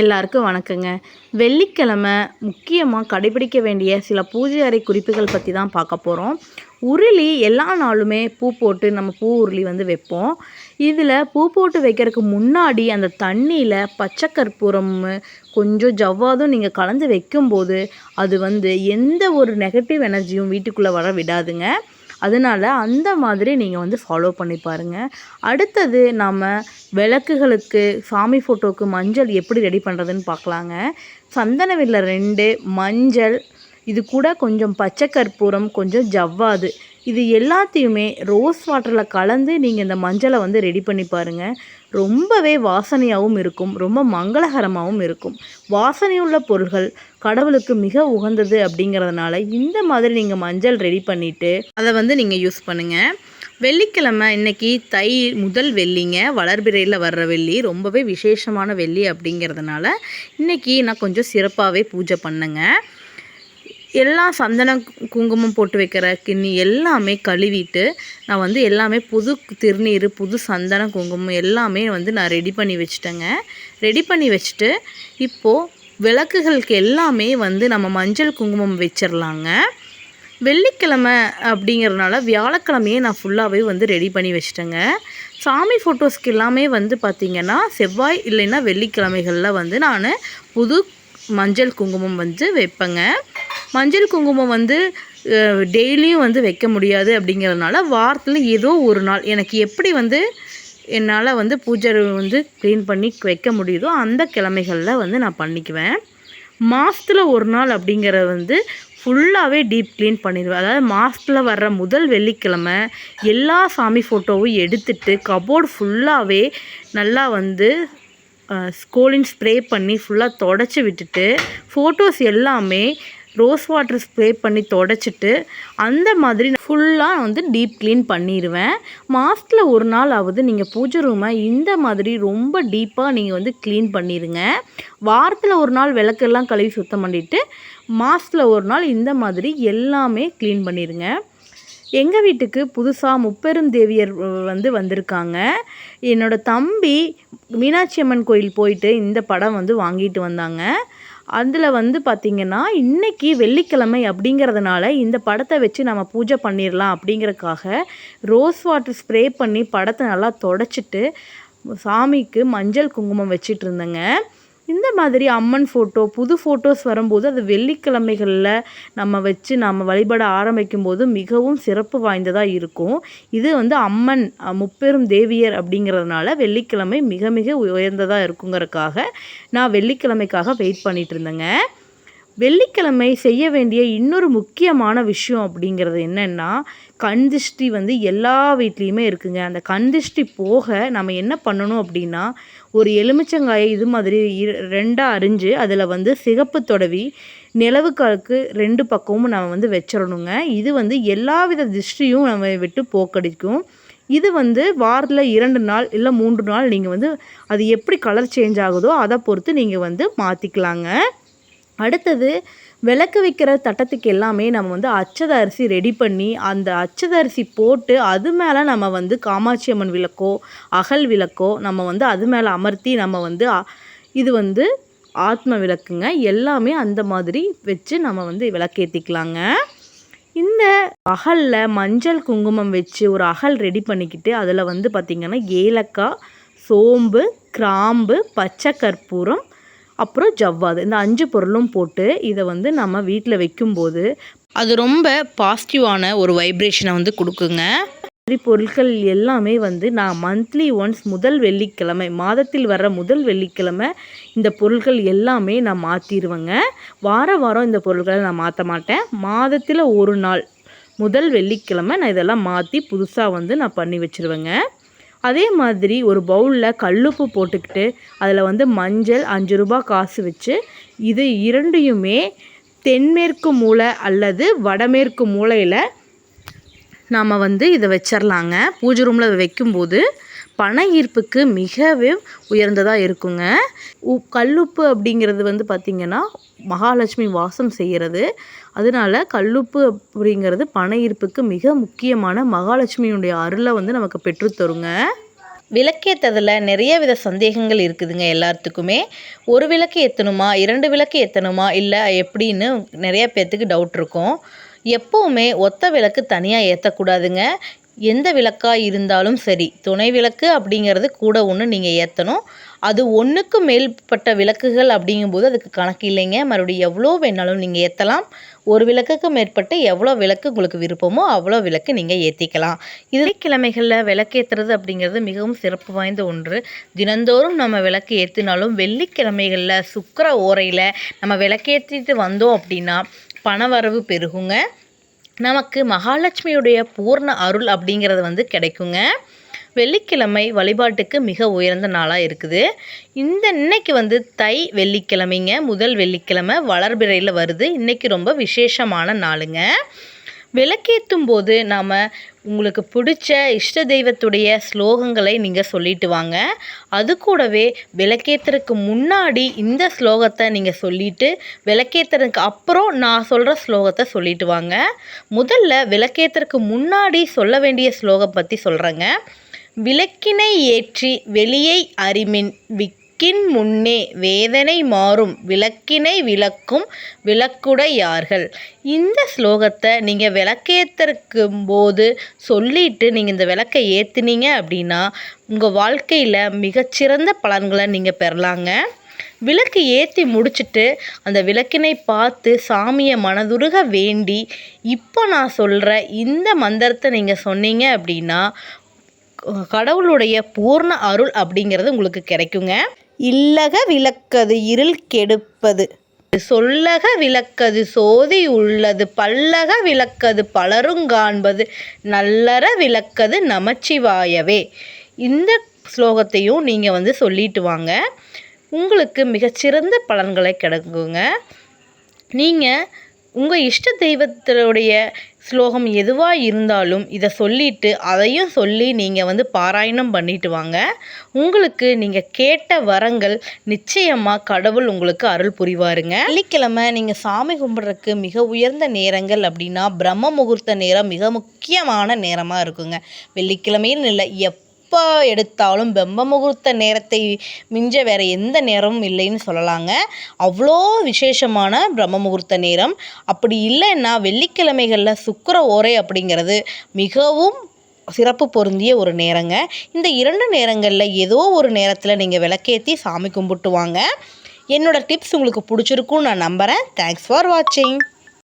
எல்லாருக்கும் வணக்கங்க. வெள்ளிக்கிழமை முக்கியமாக கடைபிடிக்க வேண்டிய சில பூஜை அறை குறிப்புகள் பற்றி தான் பார்க்க போகிறோம் உருளி எல்லா நாளுமே பூ போட்டு நம்ம பூ உருளி வந்து வைப்போம். இதில் பூ போட்டு வைக்கிறதுக்கு முன்னாடி அந்த தண்ணியில் பச்சை கற்பூரம் கொஞ்சம் ஜவ்வாதும் நீங்கள் கலந்து வைக்கும்போது அது வந்து எந்த ஒரு நெகட்டிவ் எனர்ஜியும் வீட்டுக்குள்ளே வர விடாதுங்க. அதனால் அந்த மாதிரி நீங்கள் வந்து ஃபாலோ பண்ணி பாருங்கள் அடுத்தது நாம் விளக்குகளுக்கு சாமி ஃபோட்டோவுக்கு மஞ்சள் எப்படி ரெடி பண்ணுறதுன்னு பார்க்கலாங்க சந்தனவில்லை ரெண்டு மஞ்சள் இது கூட கொஞ்சம் பச்சை கற்பூரம் கொஞ்சம் ஜவ்வாது. இது எல்லாத்தையுமே ரோஸ் வாட்டரில் கலந்து நீங்கள் இந்த மஞ்சளை வந்து ரெடி பண்ணி பாருங்கள் ரொம்பவே வாசனையாகவும் இருக்கும். ரொம்ப மங்களகரமாகவும் இருக்கும். வாசனையுள்ள பொருள்கள் கடவுளுக்கு மிக உகந்தது அப்படிங்கிறதுனால இந்த மாதிரி நீங்கள் மஞ்சள் ரெடி பண்ணிவிட்டு அதை வந்து நீங்கள் யூஸ் பண்ணுங்கள் வெள்ளிக்கிழமை இன்னைக்கு தை முதல் வெள்ளிங்க. வளர்பிறையில் வர்ற வெள்ளி. ரொம்பவே விசேஷமான வெள்ளி அப்படிங்கிறதுனால இன்றைக்கி நான் கொஞ்சம் சிறப்பாகவே பூஜை பண்ணுங்கள் எல்லா சந்தன குங்குமம் போட்டு வைக்கிற கிண்ணி எல்லாமே கழுவிட்டு நான் வந்து எல்லாமே புது திருநீர் புது சந்தன குங்குமம் எல்லாமே வந்து நான் ரெடி பண்ணி வச்சுட்டேங்க. ரெடி பண்ணி வச்சுட்டு இப்போது விளக்குகளுக்கு எல்லாமே வந்து நம்ம மஞ்சள் குங்குமம் வச்சிடலாங்க வெள்ளிக்கிழமை அப்படிங்கிறதுனால வியாழக்கிழமையே நான் ஃபுல்லாகவே வந்து ரெடி பண்ணி வச்சிட்டேங்க. சாமி ஃபோட்டோஸ்க்கு எல்லாமே வந்து பார்த்திங்கன்னா செவ்வாய் இல்லைன்னா வெள்ளிக்கிழமைகளில் வந்து நான் புது மஞ்சள் குங்குமம் வந்து வைப்பேங்க. மஞ்சள் குங்குமம் வந்து டெய்லியும் வந்து வைக்க முடியாது அப்படிங்கிறதுனால வாரத்தில் ஏதோ ஒரு நாள் எனக்கு எப்படி வந்து என்னால் வந்து பூஜை வந்து க்ளீன் பண்ணி வைக்க முடியுதோ அந்த கிழமைகளில் வந்து நான் பண்ணிக்குவேன். மாதத்தில் ஒரு நாள் அப்படிங்கிறது வந்து ஃபுல்லாகவே டீப் க்ளீன் பண்ணிடுவேன். அதாவது மாதத்தில் வர்ற முதல் வெள்ளிக்கிழமை எல்லா சாமி ஃபோட்டோவும் எடுத்துட்டு கபோர்டு ஃபுல்லாகவே நல்லா வந்து ஸ்கோலின் ஸ்ப்ரே பண்ணி ஃபுல்லாக தொடச்சி விட்டுட்டு ஃபோட்டோஸ் எல்லாமே ரோஸ் வாட்டர் ஸ்ப்ரே பண்ணி தொடச்சிட்டு அந்த மாதிரி ஃபுல்லாக வந்து டீப் க்ளீன் பண்ணிடுவேன் மாதத்தில் ஒரு நாள் ஆகுது நீங்கள் பூஜை ரூமை இந்த மாதிரி ரொம்ப டீப்பாக நீங்கள் வந்து க்ளீன் பண்ணிடுங்க வாரத்தில் ஒரு நாள் விளக்கெல்லாம் கழுவி சுத்தம் பண்ணிவிட்டு மாதத்தில் ஒரு நாள் இந்த மாதிரி எல்லாமே க்ளீன் பண்ணிடுங்க எங்கள் வீட்டுக்கு புதுசாக முப்பெரும் தேவியர் வந்து வந்திருக்காங்க. என்னோடய தம்பி மீனாட்சி அம்மன் கோயில் போயிட்டு இந்த படம் வந்து வாங்கிட்டு வந்தாங்க. அதில் வந்து பார்த்திங்கன்னா இன்றைக்கி வெள்ளிக்கிழமை அப்படிங்கிறதுனால இந்த படத்தை வச்சு நம்ம பூஜை பண்ணிடலாம் அப்படிங்கிறதுக்காக ரோஸ் வாட்டர் ஸ்ப்ரே பண்ணி படத்தை நல்லா தொடச்சிட்டு சாமிக்கு மஞ்சள் குங்குமம் வச்சிட்டு இருந்தேங்க. இந்த மாதிரி அம்மன் ஃபோட்டோ புது ஃபோட்டோஸ் வரும்போது அது வெள்ளிக்கிழமைகளில் நம்ம வச்சு நம்ம வழிபட ஆரம்பிக்கும் போது மிகவும் சிறப்பு வாய்ந்ததாக இருக்கும். இது வந்து அம்மன் முப்பெரும் தேவியர் அப்படிங்கிறதுனால வெள்ளிக்கிழமை மிக மிக உயர்ந்ததாக இருக்குங்கிறதுக்காக நான் வெள்ளிக்கிழமைக்காக வெயிட் பண்ணிகிட்டு இருந்தேங்க. வெள்ளிக்கிழமை செய்ய வேண்டிய இன்னொரு முக்கியமான விஷயம் அப்படிங்கிறது என்னென்னா கண் திஷ்டி வந்து எல்லா வீட்லேயுமே இருக்குங்க. அந்த கண் திஷ்டி போக நம்ம என்ன பண்ணணும் அப்படின்னா ஒரு எலுமிச்சங்காயை இது மாதிரி ரெண்டாக அரிஞ்சு அதில் வந்து சிகப்பு தொடவி நிலவுக்காலுக்கு ரெண்டு பக்கமும் நம்ம வந்து வச்சிடணுங்க. இது வந்து எல்லா வித திஷ்டியும் நம்ம விட்டு போக்கடிக்கும். இது வந்து வாரத்தில் இரண்டு நாள் இல்லை மூன்று நாள் நீங்கள் வந்து அது எப்படி கலர் சேஞ்ச் ஆகுதோ அதை பொறுத்து நீங்கள் வந்து மாற்றிக்கலாங்க அடுத்தது விளக்கு வைக்கிற தட்டத்துக்கு எல்லாமே நம்ம வந்து அச்சதரிசி ரெடி பண்ணி அந்த அச்சதரிசி போட்டு அது மேலே நம்ம வந்து காமாட்சி அம்மன் விளக்கோ அகல் விளக்கோ நம்ம வந்து அது மேலே அமர்த்தி நம்ம வந்து இது வந்து ஆத்ம விளக்குங்க. எல்லாமே அந்த மாதிரி வச்சு நம்ம வந்து விளக்கேற்றிக்கலாங்க இந்த அகலில் மஞ்சள் குங்குமம் வச்சு ஒரு அகல் ரெடி பண்ணிக்கிட்டு அதில் வந்து பார்த்திங்கன்னா ஏலக்காய் சோம்பு கிராம்பு பச்சை கற்பூரம் அப்புறம் ஜவ்வாது. இந்த அஞ்சு பொருளும் போட்டு இதை வந்து நம்ம வீட்டில் வைக்கும்போது அது ரொம்ப பாசிட்டிவான ஒரு வைப்ரேஷனை வந்து கொடுக்குங்க. மாதிரி பொருட்கள் எல்லாமே வந்து நான் மந்த்லி ஒன்ஸ் முதல் வெள்ளிக்கிழமை மாதத்தில் வர முதல் வெள்ளிக்கிழமை இந்த பொருட்கள் எல்லாமே நான் மாற்றிடுவேங்க வார வாரம் இந்த பொருட்களை நான் மாற்ற மாட்டேன். மாதத்தில் ஒரு நாள் முதல் வெள்ளிக்கிழமை நான் இதெல்லாம் மாற்றி புதுசாக வந்து நான் பண்ணி வச்சுருவேங்க. அதே மாதிரி ஒரு பவுலில் கல்லுப்பு போட்டுக்கிட்டு அதில் வந்து மஞ்சள் அஞ்சு ரூபா காசு வச்சு இது இரண்டையுமே தென்மேற்கு மூளை அல்லது வடமேற்கு மூலையில் நாம் வந்து இதை வச்சிடலாங்க பூஜை ரூமில் வைக்கும்போது பண ஈர்ப்புக்கு மிகவே உயர்ந்ததாக இருக்குங்க. உ கல்லுப்பு அப்படிங்கிறது வந்து பார்த்திங்கன்னா மகாலட்சுமி வாசம் செய்கிறது அதனால கல்லுப்பு அப்படிங்கிறது பண ஈர்ப்புக்கு மிக முக்கியமான மகாலட்சுமியுடைய அருளை வந்து நமக்கு பெற்றுத்தருங்க விளக்கேற்றதில் நிறைய வித சந்தேகங்கள் இருக்குதுங்க எல்லாத்துக்குமே. ஒரு விளக்கு ஏற்றணுமா இரண்டு விளக்கு ஏற்றணுமா இல்லை எப்படின்னு நிறைய பேர்த்துக்கு டவுட் இருக்கும். எப்போவுமே ஒத்த விளக்கு தனியாக ஏற்றக்கூடாதுங்க எந்த விளக்காக இருந்தாலும் சரி துணை விளக்கு அப்படிங்கிறது கூட ஒன்று நீங்கள் ஏற்றணும் அது ஒன்றுக்கு மேற்பட்ட விளக்குகள் அப்படிங்கும்போது அதுக்கு கணக்கு இல்லைங்க. மறுபடியும் எவ்வளோ வேணாலும் நீங்கள் ஏற்றலாம் ஒரு விளக்குக்கு மேற்பட்டு எவ்வளோ விளக்கு உங்களுக்கு விருப்பமோ அவ்வளோ விளக்கு நீங்கள் ஏற்றிக்கலாம் இதே கிழமைகளில் விளக்கேற்றுறது அப்படிங்கிறது மிகவும் சிறப்பு வாய்ந்த ஒன்று. தினந்தோறும் நம்ம விளக்கு ஏற்றினாலும் வெள்ளிக்கிழமைகளில் சுக்கர ஓரையில் நம்ம விளக்கேற்றிட்டு வந்தோம் அப்படின்னா பணவரவு பெருகுங்க. நமக்கு மகாலட்சுமியுடைய பூர்ண அருள் அப்படிங்கிறது வந்து கிடைக்குங்க. வெள்ளிக்கிழமை வழிபாட்டுக்கு மிக உயர்ந்த நாளாக இருக்குது. இந்த இன்னைக்கு வந்து தை வெள்ளிக்கிழமைங்க. முதல் வெள்ளிக்கிழமை வளர்பிறையில் வருது. இன்றைக்கி ரொம்ப விசேஷமான நாளுங்க. விளக்கேற்றும் போது நாம் உங்களுக்கு பிடிச்ச இஷ்ட தெய்வத்துடைய ஸ்லோகங்களை நீங்கள் சொல்லிட்டு வாங்க. அது கூடவே விளக்கேற்றுறதுக்கு முன்னாடி இந்த ஸ்லோகத்தை நீங்கள் சொல்லிட்டு விளக்கேற்றுறதுக்கு அப்புறம் நான் சொல்கிற ஸ்லோகத்தை சொல்லிட்டு வாங்க. முதல்ல விளக்கேற்றுறதுக்கு முன்னாடி சொல்ல வேண்டிய ஸ்லோகம் பற்றி சொல்கிறேங்க விளக்கினை ஏற்றி வெளியை அறிமின் விக் விளக்கின் முன்னே வேதனை மாறும் விளக்கினை விளக்கும் விளக்குடையார்கள். இந்த ஸ்லோகத்தை நீங்கள் விளக்கேற்றுக்கும் போது சொல்லிட்டு நீங்கள் இந்த விளக்கை ஏற்றுனீங்க அப்படின்னா உங்கள் வாழ்க்கையில் மிகச்சிறந்த பலன்களை நீங்கள் பெறலாங்க. விளக்கு ஏற்றி முடிச்சுட்டு அந்த விளக்கினை பார்த்து சாமியை மனதுருக வேண்டி இப்போ நான் சொல்கிற இந்த மந்திரத்தை நீங்கள் சொன்னீங்க அப்படின்னா கடவுளுடைய பூர்ண அருள் அப்படிங்கிறது உங்களுக்கு கிடைக்குங்க. இல்லக விளக்கது இருள் கெடுப்பது. சொல்லக விளக்கது சோதி உள்ளது பல்லக விளக்கது பலரும் காண்பது நல்லற விளக்கது நமச்சிவாயவே. இந்த ஸ்லோகத்தையும் நீங்கள் வந்து சொல்லிட்டு வாங்க. உங்களுக்கு மிகச்சிறந்த பலன்களை கிடைக்குங்க. நீங்கள் உங்கள் இஷ்ட தெய்வத்தினுடைய ஸ்லோகம் எதுவாக இருந்தாலும் இதை சொல்லிட்டு அதையும் சொல்லி நீங்கள் வந்து பாராயணம் பண்ணிட்டு வாங்க. உங்களுக்கு நீங்கள் கேட்ட வரங்கள் நிச்சயமாக கடவுள் உங்களுக்கு அருள் புரிவாருங்க. வெள்ளிக்கிழமை நீங்கள் சாமி கும்பிட்றதுக்கு மிக உயர்ந்த நேரங்கள் அப்படின்னா பிரம்ம முகூர்த்த நேரம் மிக முக்கியமான நேரமாக இருக்குங்க. வெள்ளிக்கிழமைன்னு இல்லை எப் எப்போ எடுத்தாலும் பிரம்ம முகூர்த்த நேரத்தை மிஞ்ச வேறு எந்த நேரமும் இல்லைன்னு சொல்லலாங்க. அவ்வளோ விசேஷமான பிரம்ம முகூர்த்த நேரம். அப்படி இல்லைன்னா வெள்ளிக்கிழமைகளில் சுக்கர ஓரை அப்படிங்கிறது மிகவும் சிறப்பு பொருந்திய ஒரு நேரங்க. இந்த இரண்டு நேரங்களில் ஏதோ ஒரு நேரத்தில் நீங்கள் விளக்கேற்றி சாமி கும்பிட்டு வாங்க என்னோடய டிப்ஸ் உங்களுக்கு பிடிச்சிருக்கும்னு நான் நம்புகிறேன் தேங்க்ஸ் ஃபார் வாட்சிங்